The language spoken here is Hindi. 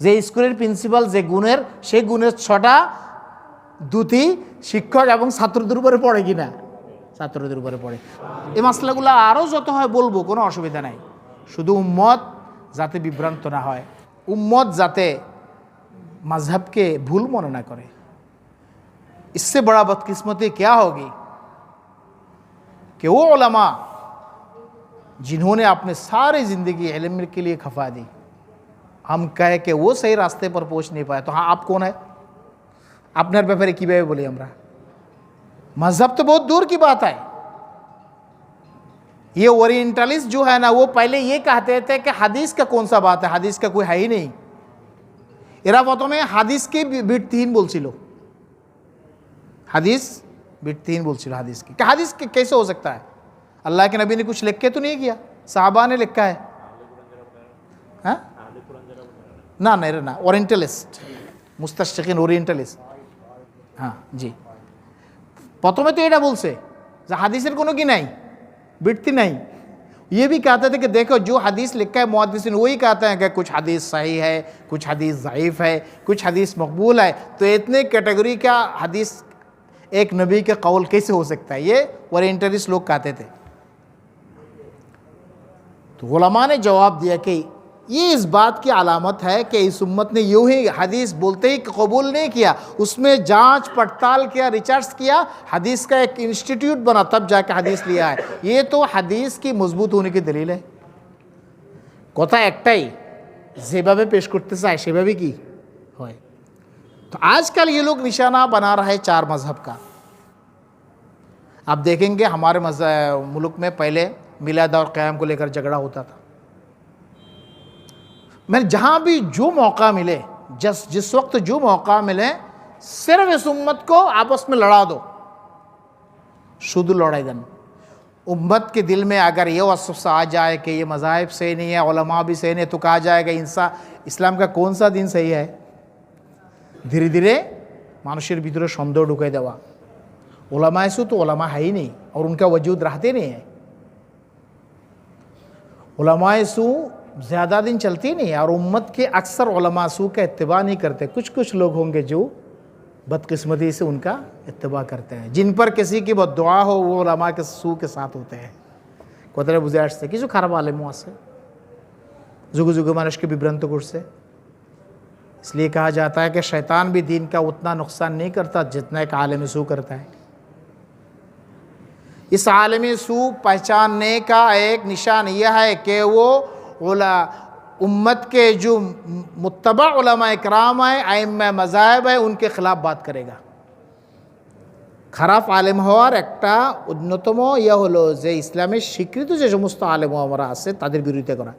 যে স্কুলের প্রিন্সিপাল যে গুণের সেই গুণের ছটা দুটি শিক্ষক এবং ছাত্রদের উপরে পড়ে কি না ছাত্রদের উপরে পড়ে এই মশলাগুলো আরও যত হয় বলবো কোনো অসুবিধা নাই শুধু উম্মত যাতে বিভ্রান্ত না হয় উম্মত যাতে मजहब भूल मन ना करे इससे बड़ा बदकिस्मती क्या होगी कि वो उलमा जिन्होंने अपने सारी ज़िंदगी इल्म के लिए खफा दी हम कहे के वो सही रास्ते पर पहुँच नहीं पाए तो हाँ आप कौन है? अपने আপনার की बेबे बोले हमारा। मज़हब तो बहुत दूर की बात है। ये ओरिएंटलिस्ट जो है ना, वो पहले ये कहते थे कि हदीस का कौन सा बात है? हदीस का कोई है ही नहीं। এরা প্রথমে হাদিসকে বিটহীন বলছিল হাদিস बोल सी लो हदीस की। के कैसे हो सकता है? अल्लाह के नबी ने कुछ लिख के तो नहीं किया। साहबा ने लिखा है। हाँ? না না এরা না ওরিয়েন্টালিস্ট মুস্তাশিকিন ওরিয়েন্টালিস্ট হ্যাঁ জি প্রথমে তো এটা বলছে যে হাদিসের কোনো কি নাই বৃত্তি নাই ये भी कहते थे कि देखो जो हदीस लिखा है मुहदसिन वही कहते हैं कि कुछ हदीस सही है कुछ हदीस ज़यीफ़ है कुछ हदीस मकबूल है तो इतने कैटेगरी का हदीस एक नबी के कौल कैसे हो सकता है ये ओरिएंटलिस्ट लोग कहते थे तो गुलामा ने जवाब दिया कि ये इस बात की अलामत है कि इस उम्मत ने यूं ही हदीस बोलते ही कबूल नहीं किया उसमें जांच पड़ताल किया रिसर्च किया हदीस का एक इंस्टीट्यूट बना तब जाके हदीस लिया है ये तो हदीस की मजबूत होने की दलील है কথা একটাই যেভাবে পেশ করতে চায় সেভাবে কি হয় तो आजकल ये लोग निशाना बना रहा है चार मज़हब का आप देखेंगे हमारे मज़- मुल्क में पहले मिलाद और क़याम को लेकर झगड़ा होता था मैं जहाँ भी जो मौका मिले जिस जिस वक्त जो मौका मिले सिर्फ इस उम्मत को आपस में लड़ा दो शुद्ध लड़ाई देन उम्मत के दिल में अगर ये वसफ़ आ जाए कि ये मज़ाहिब सही नहीं है उलमा भी सही नहीं है तो कहा जाएगा इंसा इस्लाम का कौन सा दिन सही है ধীরে ধীরে মানুষের ভিতরে সন্দেহ ঢুকে দেওয়া ओलमा सू तो ओलमा है ही नहीं और उनका वजूद रहते नहीं है ओलमा सू ज़्यादा दिन चलती नहीं और उम्मत के अक्सर सू का इतबा नहीं करते। कुछ कुछ लोग होंगे जो बदकस्मती से उनका इतबा करते हैं। जिन पर किसी की बद दुआ हो, वो लमा के सू के साथ होते हैं। कोतर बुजार से, किसी खराब आलम से जुगु जुगु मानस के विभ्रंत गुड़ से। इसलिए कहा जाता है कि शैतान भी दीन का उतना नुकसान नहीं करता जितना एक आलम सू करता है। इस आलमी सू पहचानने का एक निशान यह है कि वो उला उम्मत के जो मुतबा कराम है आइम मज़ाहब है उनके ख़िलाफ़ बात करेगा খারাপ আলেম হওয়ার একটা অন্যতম ইয়ে হলো যে ইসলামের স্বীকৃত যে সমস্ত আলেম আমরা আছে তাদের বিরোধিতা করা